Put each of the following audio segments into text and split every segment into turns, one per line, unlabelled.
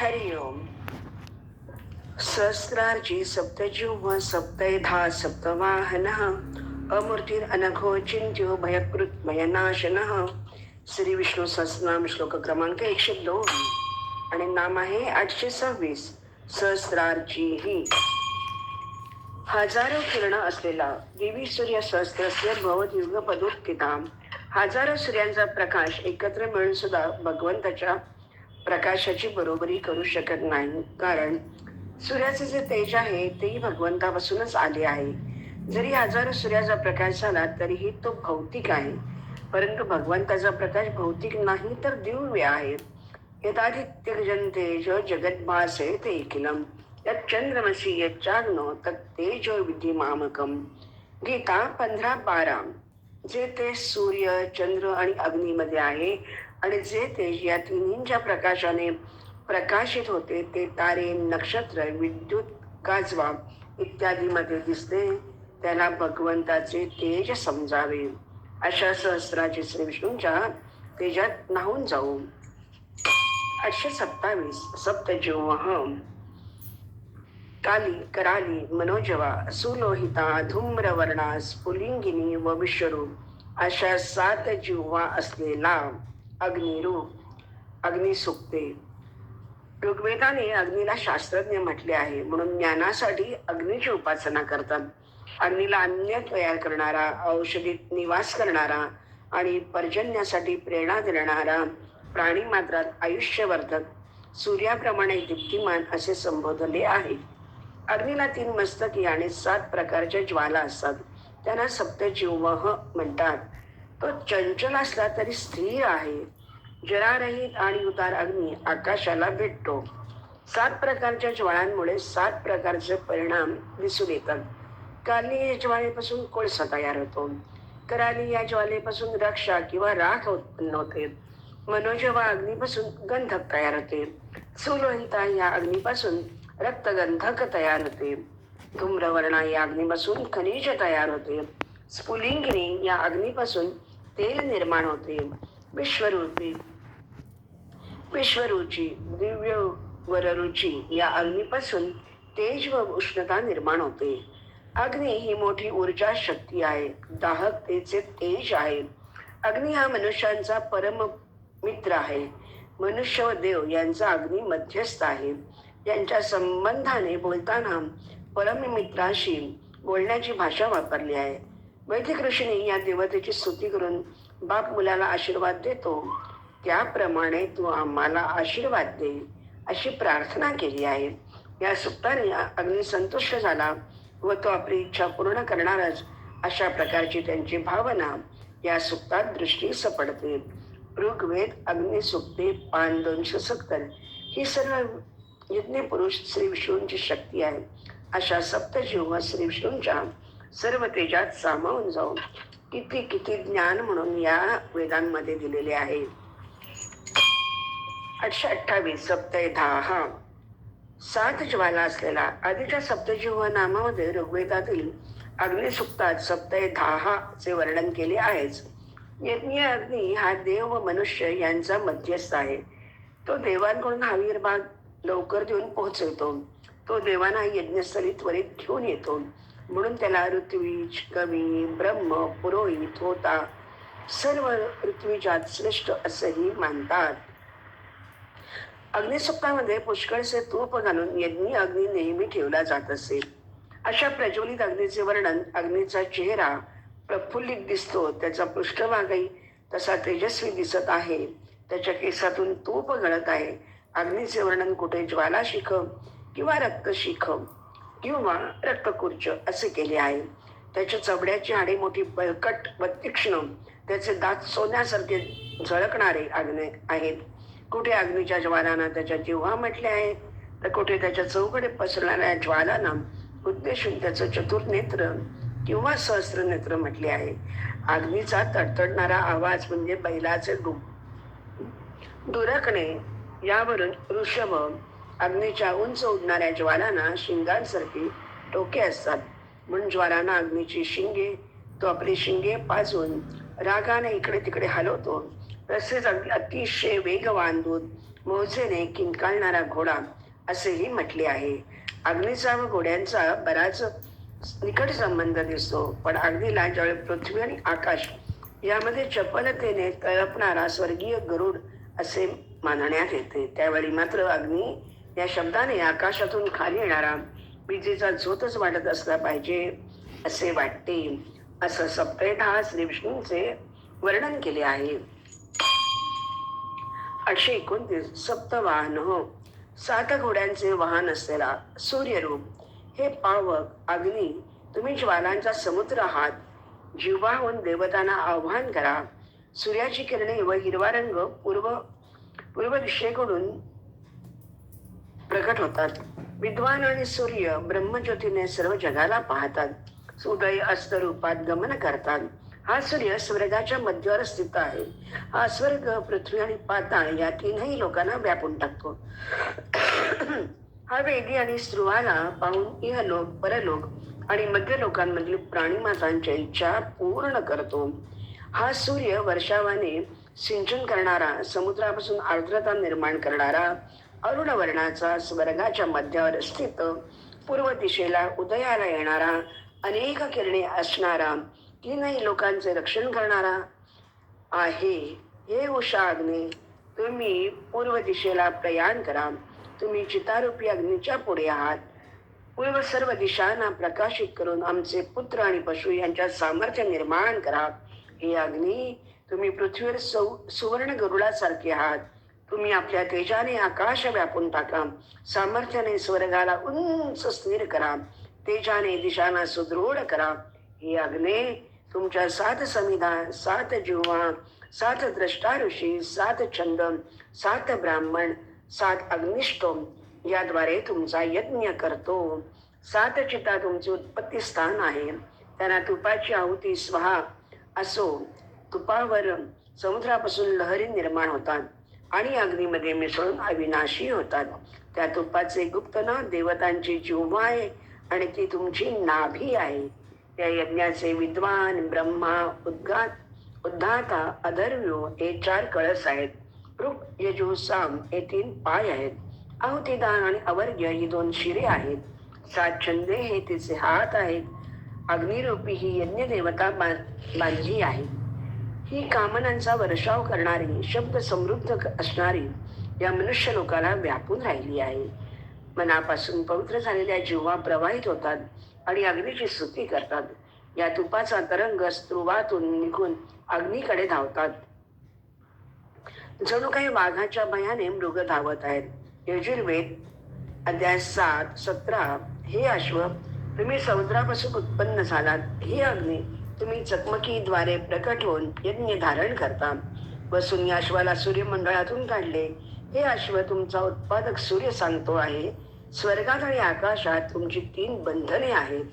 हरि ओम। सप्तजीव सप्तधा सप्तैधा सप्तवाहनः अमूर्तीर अनघो चिंत्यो भयकृत भयनाशन। श्री विष्णू सहस्रनाम श्लोक क्रमांक एकशे दोन. आणि नाम आहे आठशे सव्वीस सहस्रार्जी ही हजारो किरण असलेला देवी सूर्य सहस्रस्य भवद्युग पदोत्थिता हजारो सूर्यांचा प्रकाश एकत्र मिळून सुद्धा भगवंताच्या प्रकाशाची बरोबरी करू शकत नाही. कारण सूर्याचे जे तेज आहे तेही भगवंतापासूनच आले आहे. जरी हजारो सूर्याचा प्रकाश झाला तरीही तो भौतिक आहे. परंतु भगवंताचा प्रकाश भौतिक नाही तर दिव्य आहे. यथादित्य जनतेज भासे ते किलम. यात चंद्रमसी यच्चारण तत् तेजो विधी मामकम. गीता पंधरा बारा. जे ते सूर्य चंद्र आणि अग्नीमध्ये आहे आणि जे तेज या तिन्हींच्या प्रकाशाने प्रकाशित होते ते तारे नक्षत्र विद्युत काजवा इत्यादीमध्ये दिसते. त्याला भगवंताचे तेज समजावे. अशा सहस्राचे श्री विष्णूंच्या तेजात न्हावून जाऊ. आठशे सत्तावीस सप्तजीव काली कराली मनोजवा सुलोहिता धूम्रवर्णा स्फुलिंगिनी व विश्वरूप अशा सात जिव्हा असलेला अग्निरूप अग्नि सुक्ते ऋग्वेदाने अग्नीला शास्त्रज्ञ म्हटले आहे. म्हणून ज्ञानासाठी अग्नीची उपासना करतात. अग्नीला अन्य तयार करणारा औषधीत निवास करणारा आणि पर्जन्यासाठी प्रेरणा देणारा प्राणी मात्रात आयुष्यवर्धक सूर्याप्रमाणे दीप्तिमान असे संबोधले आहे. अग्नीला तीन मस्तकी आणि सात प्रकारच्या ज्वाला असतात. त्यांना सप्तजिव्ह म्हणतात. तो चंचल असला तरी स्थिर आहे. जरारहित आणि उतार अग्नी आकाशाला भेटतो. सात प्रकारच्या ज्वाळांमुळे सात प्रकारचे परिणाम दिसून येतात. काली या ज्वालेपासून कोळसा तयार होतो. कराली या ज्वालेपासून रक्षा किंवा राख उत्पन्न होते. मनोजवा अग्नीपासून गंधक तयार होते. सुलोहिता या अग्नीपासून रक्तगंधक तयार होते. धूम्रवर्णा या अग्नीपासून खनिज तयार होते. स्फुलिंगिनी या अग्नीपासून तेल निर्माण होते. विश्वरूपी विश्वरुची दिव्य वररुची या अग्नीपासून तेज व उष्णता निर्माण होते. अग्नी ही मोठी ऊर्जा शक्ती आहे. दाहकतेचे तेज आहे. अग्नी हा मनुष्यांचा परम मित्र आहे. मनुष्य व देव यांचा अग्नी मध्यस्थ आहे. यांच्या संबंधाने बोलताना परममित्राशी बोलण्याची भाषा वापरली आहे. वैदिक ऋषीने या देवतेची स्तुती करून बाप मुलाला आशीर्वाद देतो. त्याप्रमाणे तू आम्हाला आशीर्वाद दे अशी प्रार्थना केली आहे. या सुक्ताने अग्नी संतुष्ट झाला व तो आपली इच्छा पूर्ण करणारच अशा प्रकारची त्यांची भावना या सुक्तात दृष्टी पडते. ऋग्वेद अग्निसुक्ते पान दोनशे सत्तर ही सर्व यज्ञ पुरुष श्री विष्णूंची शक्ती आहे. अशा सप्तजीव श्री विष्णूंच्या सर्व तेजात सामावून जाऊन किती किती ज्ञान म्हणून या वेदांमध्ये दिलेले आहे. आठशे अठ्ठावीस सप्तय दहा. सात ज्वाला असलेला आधीच्या सप्तजीव नामामध्ये ऋग्वेदातील अग्निसुक्तात सप्तैधा चे वर्णन केले आहेच. यज्ञ अग्नी हा देव व मनुष्य यांचा मध्यस्थ आहे. तो देवांकडून हवीर भाग लवकर देऊन पोहोचवतो. तो देवांना यज्ञस्थली त्वरित घेऊन येतो. म्हणून त्याला ऋत्वीज कवी ब्रह्म पुरोहित होता. सर्व ऋत्विजात श्रेष्ठ असंही मानतात. अग्निसुक्तामध्ये पुष्कळचे तूप घालून यज्ञ अग्नी नेहमी ठेवला जात असे. अशा प्रज्वलित अग्नीचे वर्णन अग्नीचा चेहरा प्रफुल्लित दिसतो त्याचा पृष्ठभागही तसा तेजस्वी दिसत आहे. त्याच्या केसातून तूप गळत आहे. अग्नीचे वर्णन कुठे ज्वाला शिख किंवा रक्त शिखम किंवा रक्तकुर्च असे केले आहे. त्याच्या चबड्याची हाडे मोठी बळकट व तीक्ष्ण त्याचे दात सोन्यासारखे झळकणारे अग्नी आहेत. कुठे अग्नीच्या ज्वालांना त्याच्या जिव्हा म्हटले आहे? तर कुठे त्याच्या चौकडे पसरणाऱ्या ज्वालांना उद्देशून त्याचं चतुर्नेत्र किंवा सहस्र नेत्र म्हटले आहे. अग्नीचा तडतडणारा आवाज म्हणजे बैलाचे डु दुरकणे यावरून ऋषभ अग्नीच्या उंच उडणाऱ्या ज्वालांना शिंगांसारखी टोके असतात. म्हणून ज्वालांना अग्नीची शिंगे तो आपली शिंगे पाजून रागाने इकडे तिकडे हलवतो. तसेच अगदी अतिशय वेगवान दूध मोजेने किंकाळणारा घोडा असेही म्हटले आहे. अग्नीचा व घोड्यांचा बराच निकट संबंध दिसतो पण अग्नीला ज्यावेळी पृथ्वी आणि आकाश यामध्ये चपलतेने तळपणारा स्वर्गीय गरुड असे मानण्यात येते. त्यावेळी मात्र अग्नी या शब्दाने आकाशातून खाली येणारा विजेचा झोतच वाटत असला पाहिजे असे वाटते. असं सप्तेधा श्री विष्णूंचे वर्णन केले आहे. आठशे एकोणतीस सप्तवाहन हो. सात घोड्यांचे वाहन असलेला सूर्यरूप हे पावक अग्नी तुम्ही ज्वालांचा समुद्र आहात. जिव्हाहून देवतांना आव्हान करा. सूर्याची किरणे व हिरवा रंग पूर्व पूर्व दिशेकडून प्रकट होतात. विद्वान आणि सूर्य ब्रह्मज्योतीने सर्व जगाला पाहतात. उदय अस्त रूपात गमन करतात. हा सूर्य स्वर्गाच्या मध्यावर स्थित आहे. हा स्वर्ग पृथ्वी आणि पाताळ या तीनही लोकांना व्यापून टाकतो. हा वेदी आणि स्त्रुवाला पाहून इहलोक परलोक आणि मध्य लोकांमधील प्राणीमातांच्या इच्छा पूर्ण करतो. हा सूर्य वर्षावाने सिंचन करणारा समुद्रापासून आर्द्रता निर्माण करणारा अरुण वर्णाचा स्वर्गाच्या मध्यावर स्थित पूर्व दिशेला उदयाला येणारा अनेक किरणे असणारा तीनही लोकांचे रक्षण करणारा आहे. हे उषा अग्नी तुम्ही पूर्व दिशेला प्रयाण करा. तुम्ही चितारूपी अग्नीच्या पुढे आहात. पूर्व सर्व दिशांना प्रकाशित करून आमचे पुत्र आणि पशु यांच्या सामर्थ्य निर्माण करा. हे अग्नी तुम्ही पृथ्वीवर सौ सुवर्ण गरुडासारखे आहात. तुम्ही आपल्या तेजाने आकाश व्यापून टाका. सामर्थ्याने स्वर्गाला उंच स्थिर करा. तेजाने दिशांना सुदृढ करा. हे अग्ने तुमच्या सात संविधान सात जिव्हा सात द्रष्टा ऋषी सात छंद सात ब्राह्मण सात अग्निष्टोम याद्वारे तुमचा यज्ञ करतो. सात चिता तुमचे उत्पत्ती स्थान आहे. त्यांना तुपाची आहुती स्वहा असो. तुपावर समुद्रापासून लहरी निर्माण होतात. आणि अग्नीमध्ये मिसळून अविनाशी होतात. त्या तुपाचे गुप्तना देवतांची जिव्हा आहे आणि ती तुमची नाभी आहे. त्या यज्ञाचे विद्वान ब्रह्मा उद्गात उद्धाता अधर्व्यो हे चार कळस आहेत. ऋक यजु साम हे तीन पाय आहेत. आहुतिदान आणि अवर्ग्य ही दोन शिरे आहेत. सात छंदे हे तिचे हात आहेत. अग्निरूपी ही यज्ञ देवता बांधली आहे. ही कामनांचा वर्षाव करणारी शब्द समृद्ध असणारी या मनुष्य लोकाला व्यापून राहिली आहे. मनापासून पवित्र झालेल्या जीवा प्रवाहित होतात आणि अग्नीची स्तुती करतात. या तुपाचा तरंग स्त्रुवातून निघून अग्नीकडे धावतात. जणू काही वाघाच्या भयाने मृग धावत आहेत. यजुर्वेद अध्याय सात सतरा हे अश्व तुम्ही समुद्रापासून उत्पन्न झालात. हे अग्नी तुम्ही चकमकीद्वारे प्रकट होऊन यज्ञ धारण करता. बसून या अश्वाला सूर्यमंडळातून काढले. हे अश्व तुमचा उत्पादक सूर्य सांगतो आहे. स्वर्गात आणि आकाशात तुमची तीन बंधने आहेत.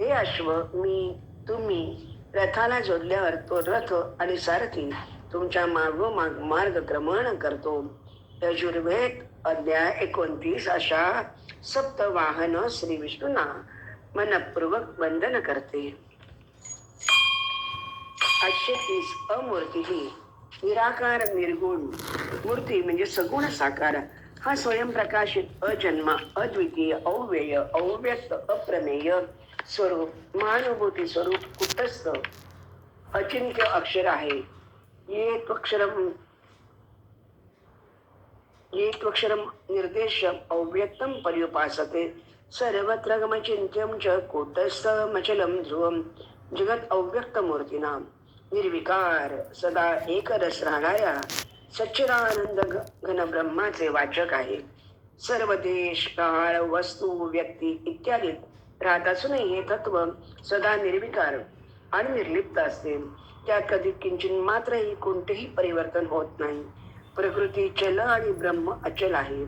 हे अश्व मी तुम्ही रथाला जोडल्यावर तो रथ आणि सारथी तुमच्या मागोमाग मार्गक्रमण करतो. यजुर्वेद अध्याय एकोणतीस अशा सप्तवाहन श्री विष्णूंना मनपूर्वक वंदन करते. आठशे तीस अमूर्ती ही निराकार निर्गुण मूर्ती म्हणजे सगुण साकार. हा स्वयंप्रकाशित अजन्म अद्वितीय अव्यय अव्यक्त अप्रमेय स्वरूप महानुभूती स्वरूप कुटस्थ अचिंत्य अक्षर आहे. ये त्वक्षरम ये त्वक्षरम निर्देश अव्यक्तम पर्युपासते. सर्वत्र गमचिंत्यम च कूटस्थमचलम ध्रुवम जगत अव्यक्त मूर्तीना निर्विकार सदा एकरस राहणाऱ्या सच्चिदानंद घन ब्रह्माचे वाचक आहे. सर्व देश काळ वस्तू व्यक्ती इत्यादी राहत असूनही हे तत्व सदा निर्विकार आणि निर्लिप्त असते. त्यात कधी किंचित मात्रही कोणतेही परिवर्तन होत नाही. प्रकृती चल आणि ब्रह्म अचल आहे.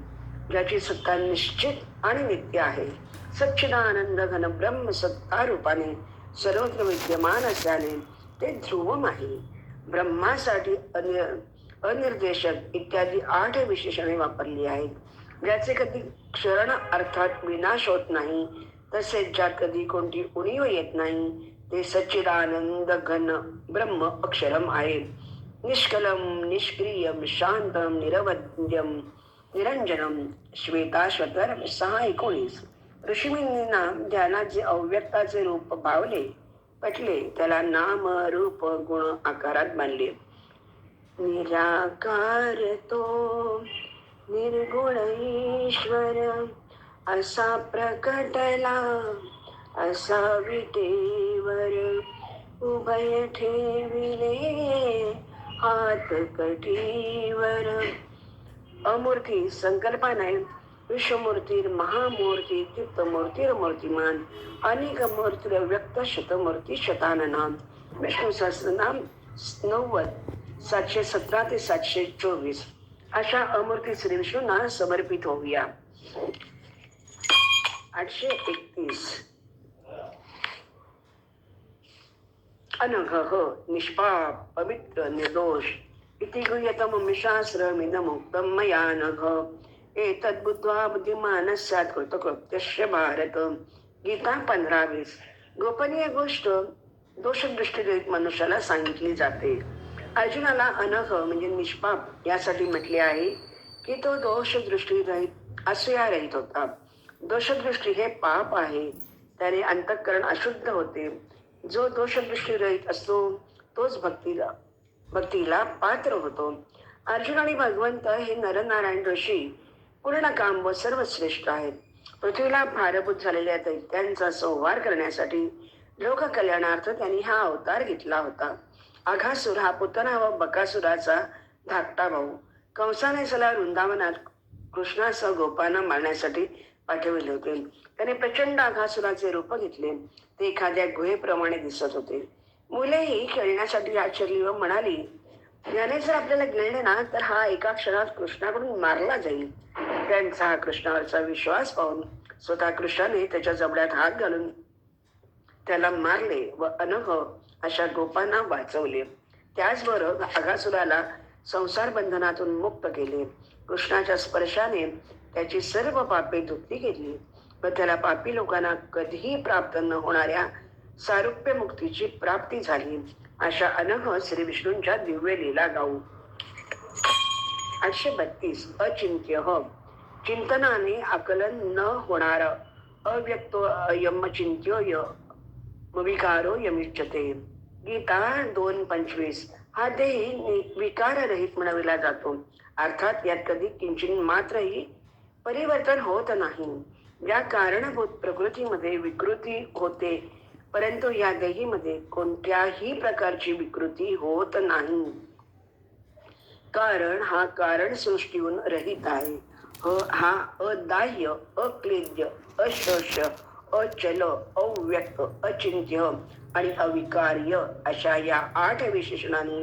ज्याची सत्ता निश्चित आणि नित्य आहे. सच्चिदानंद घन ब्रह्म सत्ता रूपाने सर्वत्र विद्यमान असल्याने ते ध्रुवम आहे ब्रह्मासाठी अन्य अनिर्देशक इत्यादी आठ विशेषणे वापरली आहेत. ज्याचे कधी क्षरण अर्थात विनाश होत नाही तसेच ज्यात कधी कोणती उणीव येत नाही ते सच्चिदानंद घन ब्रह्म अक्षरम आहे. निष्कलम निष्क्रियम शांतम निरवध्यम निरंजनम श्वेताश्वतर सहा एकोणीस. ऋषीमुनींना ध्यानाचे अव्यक्ताचे रूप भावले. पटले. त्याला नाम रूप गुण आकारात बांधले निराकार तो निर्गुण ईश्वर. असा प्रकटला असा विटेवर उभय ठेविले हात कटीवर अमूर्ती संकल्पना आहे विश्वमूर्तीर महामूर्ती तीर्थमूर्तीर मूर्तिमान अनेक मूर्तीर व्यक्त शतमूर्ती शताननाम. विष्णू सहस्रनाम नव्वद सातशे सतरा ते सातशे चोवीस. अशा अमूर्ती श्री विष्णूंना समर्पित होऊया. आठशे एकतीस. अनघ निष्पाप पवित्र निर्दोष. इति गुह्यतमं शास्त्रमिदमुक्तं मया नघ. एतद्बुद्ध्वा बुद्धिमानस्यात कृतकृत्यस्य भारत गीता पंधरा वीस। गोपनीय गोष्ट दोषदृष्टी मनुष्याला सांगितली जाते। अर्जुनाला अनघ म्हणजे निष्पाप यासाठी म्हटले आहे की तो दोषदृष्टी रहित रहित होता। दोषदृष्टी हे पाप आहे त्याने अंतःकरण अशुद्ध होते। जो दोषदृष्टी रहित असतो तोच भक्तीला भक्तीला पात्र होतो। अर्जुन आणि भगवंत हे नरनारायण ऋषी पूर्ण काम व सर्वश्रेष्ठ आहेत. पृथ्वीला भारभूत झालेल्या दैत्यांचा संहार करण्यासाठी लोककल्याणार्थ त्यांनी हा अवतार घेतला होता. आघासुर हा पुतना व बकासुराचा धाकटा भाऊ. कंसाने सला वृंदावनात कृष्णासह गोपांना मारण्यासाठी पाठविले होते. त्याने प्रचंड आघासुराचे रूप घेतले. ते एखाद्या गुहेप्रमाणे दिसत होते. मुलेही खेळण्यासाठी आचरली व म्हणाली ज्ञाने जर आपल्याला गिळले ना तर हा एका क्षणात कृष्णाकडून मारला जाईल. त्यांचा हा कृष्णावरचा विश्वास पाहून स्वतः कृष्णाने त्याच्या जबड्यात हात घालून त्याला मारले व अनघ अशा गोपांना वाचवले. त्याचबरोबर अगासुराला संसार बंधनातून मुक्त केले. कृष्णाच्या स्पर्शाने त्याची सर्व पापे धुतली गेली व त्याला पापी लोकांना कधीही प्राप्त न होणाऱ्या सारुप्य मुक्तीची प्राप्ती झाली. अशा अनह श्री विष्णूंच्या दिव्य लीला गाऊ. आठशे बत्तीस अचिंत्य ह. चिंतनाने आकलन न होणार. अव्यक्त यमचिंत्य विकारो यमिच्छते गीता दोन पंचवीस. हा देह विकाररहित म्हणविला जातो. अर्थात यात कधी किंचित मात्रही परिवर्तन होत नाही. या कारणभूत प्रकृतीमध्ये विकृती होते परंतु या देहीमध्ये कोणत्याही प्रकारची विकृती होत नाही. कारण हा कारण सृष्टीहून रहित आहे. ह हा अदाह्य अक्लेद्य अशोष अचल अव्यक्त अचिंत्य आणि अविकार्य अशा या आठ विशेषणाने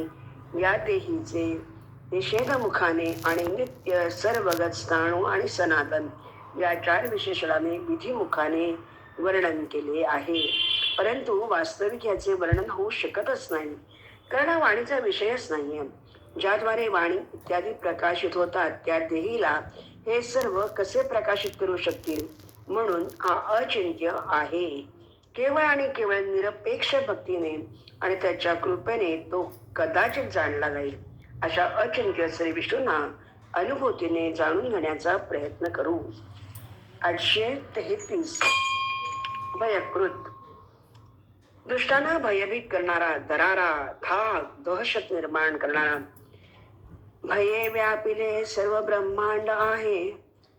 या देहीचे निषेधमुखाने आणि नित्य सर्वगत स्थाणू आणि सनातन या चार विशेषणाने विधिमुखाने वर्णन केले आहे. परंतु वास्तविक याचे वर्णन होऊ शकतच नाही. कारण हा वाणीचा विषयच नाहीये. ज्याद्वारे वाणी इत्यादी प्रकाशित होतात त्या देहीला हे सर्व कसे प्रकाशित करू शकतील? म्हणून हा अचिंत्य आहे. केवळ आणि केवळ निरपेक्ष भक्तीने आणि त्याच्या कृपेने तो कदाचित जाणला जाईल. अशा अचिंत्य श्री विष्णूंना अनुभूतीने जाणून घेण्याचा प्रयत्न करू. आठशे तेहतीस. भयकृत. दुष्टांना भयभीत करणारा दरारा धाक दहशत निर्माण करणारा. भये व्यापिले सर्व ब्रह्मांड आहे.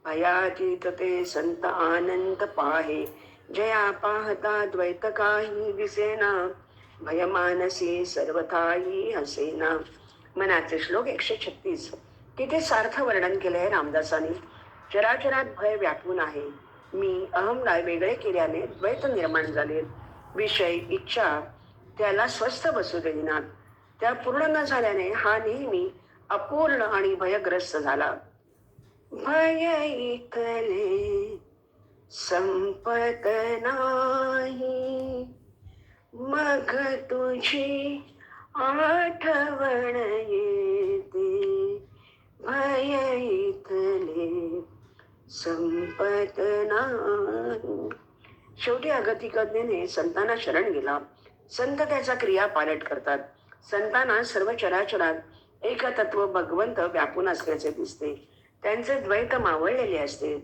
भयातीत ते संत आनंद पाहे. जया पाहता द्वैत काही दिसेना. भयमानसी सर्वथाही हसेना. मनाचे श्लोक एकशे छत्तीस. तिथे सार्थ वर्णन केलं आहे रामदासांनी. चराचरात भय व्यापून आहे. मी अहमला वेगळे केल्याने द्वैत निर्माण झाले. विषय इच्छा त्याला स्वस्थ बसू देणार त्या पूर्ण न झाल्याने हा नेहमी अपूर्ण आणि भयग्रस्त झाला. भय इकले संपत नाही. मग तुझी आठवण ये. संपत नाही शेवटी अगतिकज्ञेने संतांना शरण गेला. संत त्याचा क्रिया पालट करतात. संतांना सर्व चराचरात एक तत्व भगवंत व्यापून असल्याचे दिसते. त्यांचे द्वैत मावळलेले असते.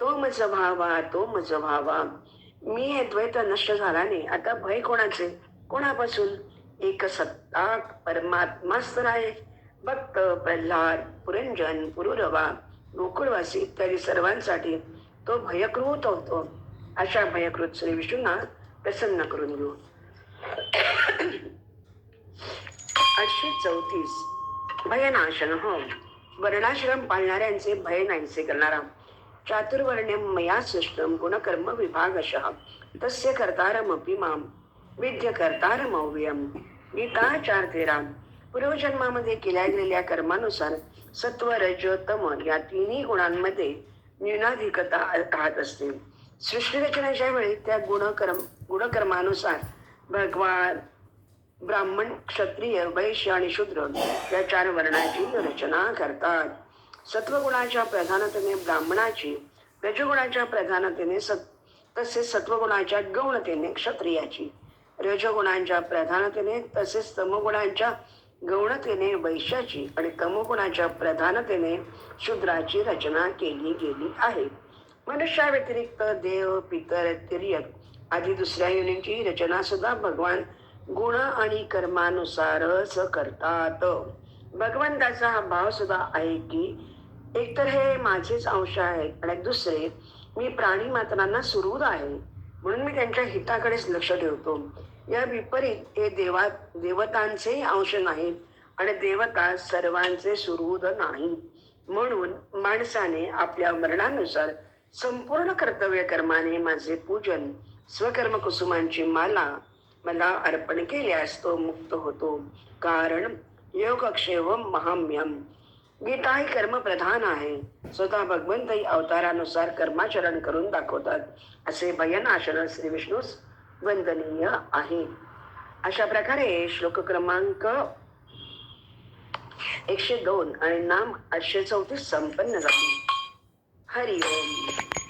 तो मज व्हावा तो मज व्हावा मी हे द्वैत नष्ट झाल्याने आता भय कोणाचे? कोणापासून? एक सत्ता परमात्माच तर आहे भक्त प्रल्हाद पुरंजन पुरुरवा. गोकुळवासी इत्यादी सर्वांसाठी तो भयकृत होतो. अशा भयकृत श्री विष्णूंना प्रसन्न करून घेऊ. आठशे चौतीस. भयनाशन हो. वर्णाश्रम पाळणाऱ्यांचे भय नाहीसे करणारा. चातुर्वर्ण्य मया सृष्टम गुणकर्म विभागश. तस्य कर्तारमपि माम. विद्य कर्तारमव्ययम गीताचार पूर्वजन्मामध्ये केल्या गेलेल्या कर्मानुसार सत्व रज तम या तिन्ही गुणांमध्ये न्यूनाधिकता राहत असते. सृष्टी रचनेच्या वेळी त्या गुणकर्म गुणकर्मानुसार भगवान ब्राह्मण क्षत्रिय वैश्य आणि शूद्र या चार वर्णाची रचना करतात. सत्वगुणाच्या प्रधानतेने ब्राह्मणाची रजगुणाच्या प्रधानतेने सत् तसेच सत्वगुणाच्या गौणतेने क्षत्रियाची रजगुणांच्या प्रधानतेने तसेच तमगुणांच्या गौणतेने वैश्याची आणि तमोगुणाच्या प्रधानतेने शूद्राची रचना केली गेली आहे. मनुष्या व्यतिरिक्त देव पितर तिर्यक आदी दुसऱ्या योनींची रचना सुद्धा भगवान गुण आणि कर्मानुसारच करतात. भगवंताचा हा भाव सुद्धा आहे की एकतर हे माझेच अंश आहेत आणि दुसरे मी प्राणी मात्रांना सुरूद आहे. म्हणून मी त्यांच्या हिताकडेच लक्ष ठेवतो. या विपरीत हे देवा देवतांचे अंश नाहीत आणि देवता सर्वांचे सुहृद नाही. म्हणून माणसाने आपल्या मरणानुसार संपूर्ण कर्तव्य कर्माने माझे पूजन स्वकर्म कुसुमांची माला मला अर्पण केल्यास तो मुक्त होतो. कारण योगक्षेव महाम्यम. गीता ही कर्मप्रधान आहे. स्वतः भगवंतही अवतारानुसार कर्माचरण करून दाखवतात. असे भयनाशन श्री विष्णूस वंदनीय आहे. अशा प्रकारे श्लोक क्रमांक एकशे दोन आणि नाम आठशे चौतीस संपन्न झाले. हरि ओम